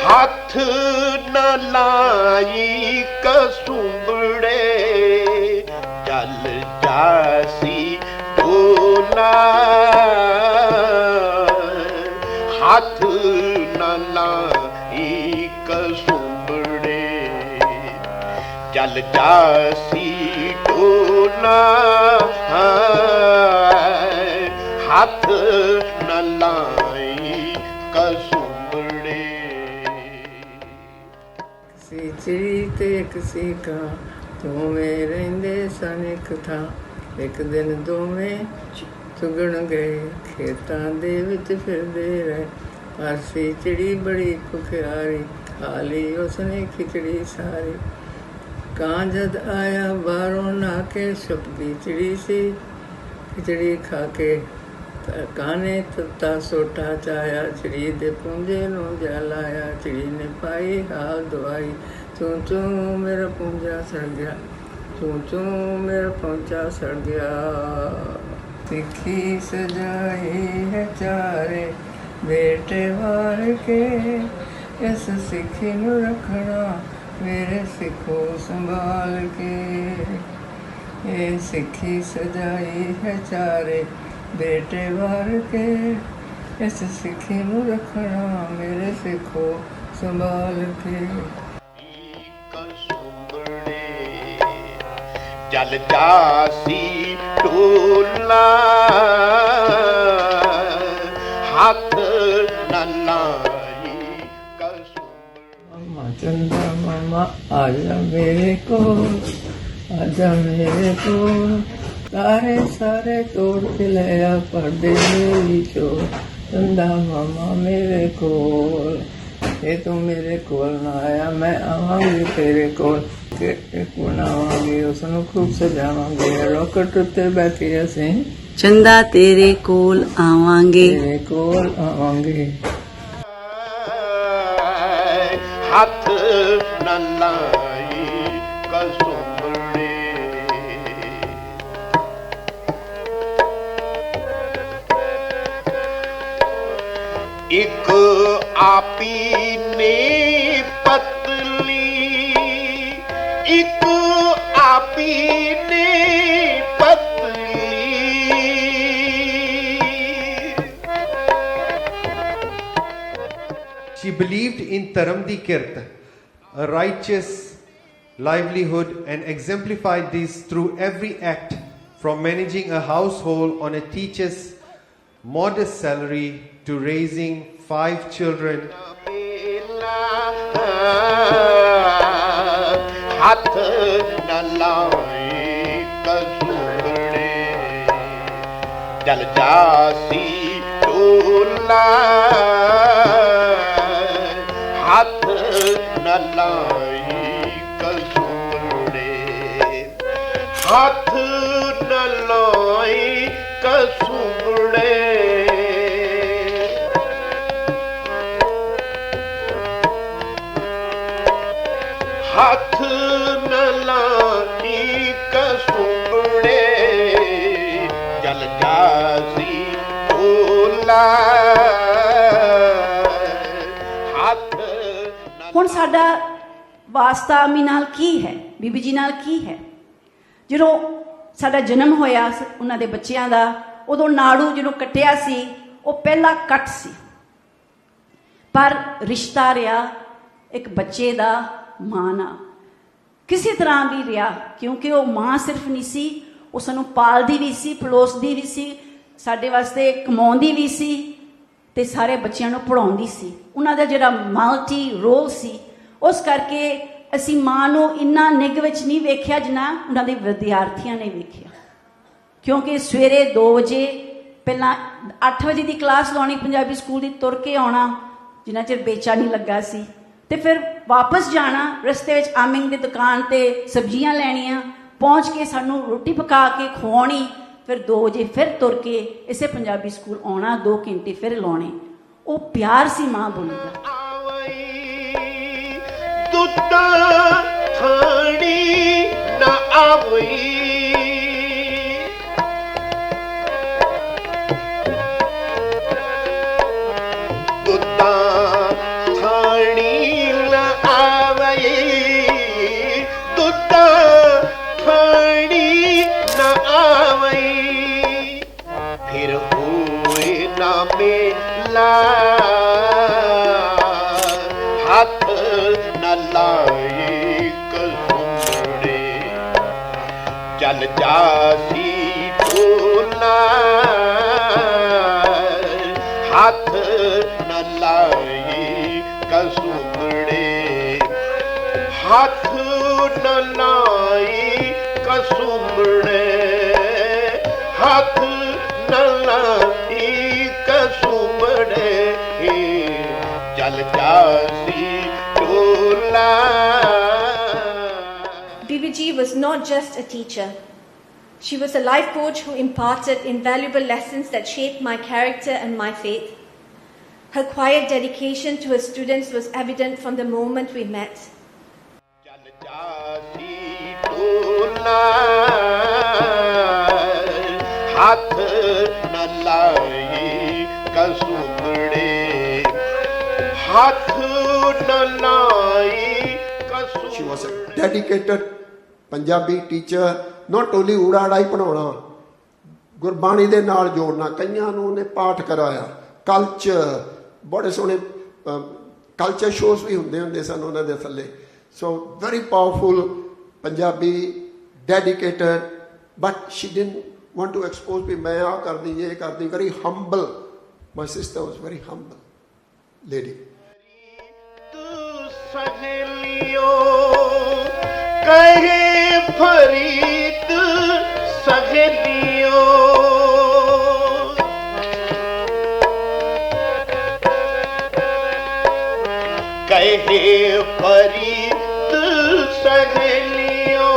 ਹੱਥ ਨ ਲਾਈ ਕਸੁੰਬੜੇ ਚੱਲ ਜਾਸੀ ਢੋਲਾ ਹੱਥ ਨ ਲਾਈ ਕਸੁੰਬੜੇ ਚੱਲ ਜਾਸੀ ਢੋਲਾ ਚਿੜੀ ਤੇ ਕਿਸੇ ਦੋਵੇਂ ਰਹਿੰਦੇ ਸਨ ਇੱਕ ਥਾਂ। ਇੱਕ ਦਿਨ ਦੋਵੇਂ ਚੁਗਣ ਗਏ, ਖੇਤਾਂ ਦੇ ਵਿੱਚ ਫਿਰਦੇ ਰਹੇ। ਪਰ ਚਿੜੀ ਬੜੀ ਭੁਖਿਆਰੀ ਖਾ ਲਈ ਉਸਨੇ ਖਿਚੜੀ ਸਾਰੀ। ਕਾਂ ਜਦ ਆਇਆ ਬਾਹਰੋਂ ਨਾ ਕੇ ਸੁਪਦੀ ਚਿੜੀ ਸੀ। ਖਿਚੜੀ ਖਾ ਕੇ ਤਾਂ ਕਾਂ ਤੱਤਾ ਸੋਟਾ ਚਾਇਆ, ਚਿੜੀ ਦੇ ਪੁੰਜੇ ਨੂੰ ਜਲਾਇਆ। ਚਿੜੀ ਨੇ ਪਾਈ ਹਾਲ ਦਵਾਈ ਚੂੰ ਚੂੰ ਮੇਰਾ ਪਹੁੰਚਾ ਸੜ ਗਿਆ, ਚੂੰ ਚੂੰ ਮੇਰਾ ਪਹੁੰਚਾ ਸੜ ਗਿਆ। ਸਿੱਖੀ ਸਜਾਈ ਹੈ ਚਾਰੇ ਬੇਟੇ ਵਾਰ ਕੇ, ਇਸ ਸਿੱਖੀ ਨੂੰ ਰੱਖਣਾ ਮੇਰੇ ਸਿੱਖੋ ਸੰਭਾਲ ਕੇ। ਇਹ ਸਿੱਖੀ ਸਜਾਈ ਹੈ ਚਾਰੇ ਬੇਟੇ ਵਾਰ ਕੇ, ਇਸ ਸਿੱਖੀ ਨੂੰ ਰੱਖਣਾ ਮੇਰੇ ਸਿੱਖੋ ਸੰਭਾਲ ਕੇ। ਜਲ ਜਾਸੀ ਢੋਲਾ। ਹੱਥ ਨ ਲਾਈ ਕਸੁੰਬੜੇ ਮਾਮਾ ਚੰਦਾ ਮਾਮਾ ਆ ਜਾ ਮੇਰੇ ਕੋਲ, ਆ ਜਾ ਮੇਰੇ ਕੋਲ। ਤਾਰੇ ਸਾਰੇ ਤੋੜ ਕੇ ਲੈ ਆ ਪਰਦੇ ਮੇਰੀ ਚੋ ਚੰਦਾ ਮਾਮਾ ਮੇਰੇ ਕੋਲ, ਇਹ ਤੂੰ ਮੇਰੇ ਕੋਲ ਨਾ ਆਇਆ, ਮੈਂ ਆਵਾਂਗੀ ਤੇਰੇ ਕੋਲ। ਕਿ ਇੱਕ ਬਣਾਵਾਂਗੇ ਉਸ ਨੂੰ ਖੂਬ ਸਜਾਵਾਂਗੇ। ਰੋਕਟ ਉੱਤੇ ਬੈਠੇ ਅਸੀਂ। ਚੰਦਾ ਤੇਰੇ ਕੋਲ ਆਵਾਂਗੇ। ਤੇਰੇ ਕੋਲ ਆਵਾਂਗੇ। ਹੱਥ ਨ ਲਾਈ ਕਸੁੰਬੜੇ ਇੱਕ ਆਪੀ ਨੇ ਪਤਲੀ पीने She believed in Taramdi Kirt, a righteous livelihood, and exemplified this through every act from managing a household on a teacher's modest salary to raising five children. ਹੱਥ ਨ ਲਾਏ ਕਸੂਰੜੇ ਜਲ ਜਾਸੀ ਢੋਲਾ ਹੱਥ ਨ ਲਾਈ ਕਸੂਰੜੇ ਹੱਥ ਨ ਲਾਈ ਲਾਈ ਜਲ ਜਾਸੀ ਢੋਲਾ ਹੱਥ ਹੁਣ ਸਾਡਾ ਵਾਸਤਾ ਅੰਮੀ ਨਾਲ ਕੀ ਹੈ? ਬੀਬੀ ਜੀ ਨਾਲ ਕੀ ਹੈ? ਜਦੋਂ ਸਾਡਾ ਜਨਮ ਹੋਇਆ ਉਹਨਾਂ ਦੇ ਬੱਚਿਆਂ ਦਾ, ਉਦੋਂ ਨਾੜੂ ਜਦੋਂ ਕੱਟਿਆ ਸੀ, ਉਹ ਪਹਿਲਾ ਕੱਟ ਸੀ। ਪਰ ਰਿਸ਼ਤਾ ਰਿਹਾ ਇੱਕ ਬੱਚੇ ਦਾ ਮਾਂ ਨਾਲ। ਕਿਸੇ ਤਰ੍ਹਾਂ ਵੀ ਰਿਹਾ, ਕਿਉਂਕਿ ਉਹ ਮਾਂ ਸਿਰਫ ਨਹੀਂ ਸੀ, ਉਹ ਸਾਨੂੰ ਪਾਲਦੀ ਵੀ ਸੀ ਪਲੋਸਦੀ ਵੀ ਸੀ, ਸਾਡੇ ਵਾਸਤੇ ਕਮਾਉਂਦੀ ਵੀ ਸੀ, ਤੇ ਸਾਰੇ ਬੱਚਿਆਂ ਨੂੰ ਪੜਾਉਂਦੀ ਸੀ। ਉਹਨਾਂ ਦਾ ਜਿਹੜਾ ਮਲਟੀ ਰੋਲ ਸੀ, ਉਸ ਕਰਕੇ ਅਸੀਂ ਮਾਂ ਨੂੰ ਇੰਨਾ ਨਿੱਘ ਵਿੱਚ ਨਹੀਂ ਵੇਖਿਆ ਜਿੰਨਾ ਉਹਨਾਂ ਦੇ ਵਿਦਿਆਰਥੀਆਂ ਨੇ ਵੇਖਿਆ। ਕਿਉਂਕਿ ਸਵੇਰੇ 2 ਵਜੇ, ਪਹਿਲਾਂ 8 ਵਜੇ ਦੀ ਕਲਾਸ ਲਾਉਣੀ, ਪੰਜਾਬੀ ਸਕੂਲ ਦੀ ਤੁਰ ਕੇ ਆਉਣਾ, ਜਿੰਨਾ ਚਿਰ ਬੇਚਾ ਨਹੀਂ ਲੱਗਾ ਸੀ। ਤੇ ਫਿਰ ਵਾਪਸ ਜਾਣਾ, ਰਸਤੇ ਵਿੱਚ ਆਮਿੰਗ ਦੀ ਦੁਕਾਨ ਤੇ ਸਬਜ਼ੀਆਂ ਲੈਣੀਆਂ, ਪਹੁੰਚ ਕੇ ਸਾਨੂੰ ਰੋਟੀ ਪਕਾ ਕੇ ਖਵਾਉਣੀ, ਫਿਰ 2 ਵਜੇ ਫਿਰ ਤੁਰ ਕੇ ਇਸੇ ਪੰਜਾਬੀ ਸਕੂਲ ਆਉਣਾ 2 ਘੰਟੇ ਫਿਰ ਲਾਉਣੇ। ਉਹ ਪਿਆਰ ਸੀ ਮਾਂ ਬੋਲੀ ਦਾ। ਦੁੱਤਾ ਥਾਣੀ ਨਾ ਆਵਈ। ਹੱਥ ਨਾ ਲਾਈ ਕਸੁੰਬੜੇ ਚੱਲ ਜਾਸੀ ਟੋਲਾ ਹੱਥ ਨਾ ਲਾਈ ਕਸੁੰਬੜੇ ਹੱਥ ਨਾ Bibi was not just a teacher. She was a life coach who imparted invaluable lessons that shaped my character and my faith. Her quiet dedication to her students was evident from the moment we met. ਹੱਥ ਨਾ ਲਾਈ She was a ਕਸੁੰਬੜੇ dedicated Punjabi teacher not only ਊੜਾ ਹੀ ਪੜਾਉਣਾ ਗੁਰਬਾਣੀ ਦੇ ਨਾਲ ਜੋੜਨਾ, ਕਈਆਂ ਨੂੰ ਉਹਨੇ ਪਾਠ ਕਰਾਇਆ। ਕਲਚਰ ਬੜੇ ਸੋਹਣੇ ਕਲਚਰ ਸ਼ੋਜ਼ ਵੀ ਹੁੰਦੇ ਹੁੰਦੇ ਸਨ ਉਹਨਾਂ ਦੇ ਥੱਲੇ। So very powerful Punjabi dedicated but she didn't want to expose ਵੀ ਮੈਂ ਆ ਕਰਦੀ, ਇਹ ਕਰਦੀ very humble my sister was very humble lady ਸਹੇਲਿਓ ਕਹੇ ਫਰੀਦ ਸਹੇਲਿਓ। ਕਹੇ ਫਰੀਦ ਸਹੇਲਿਓ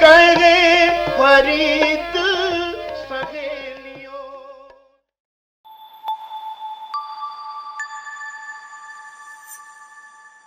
ਕਹੇ ਫਰੀਦ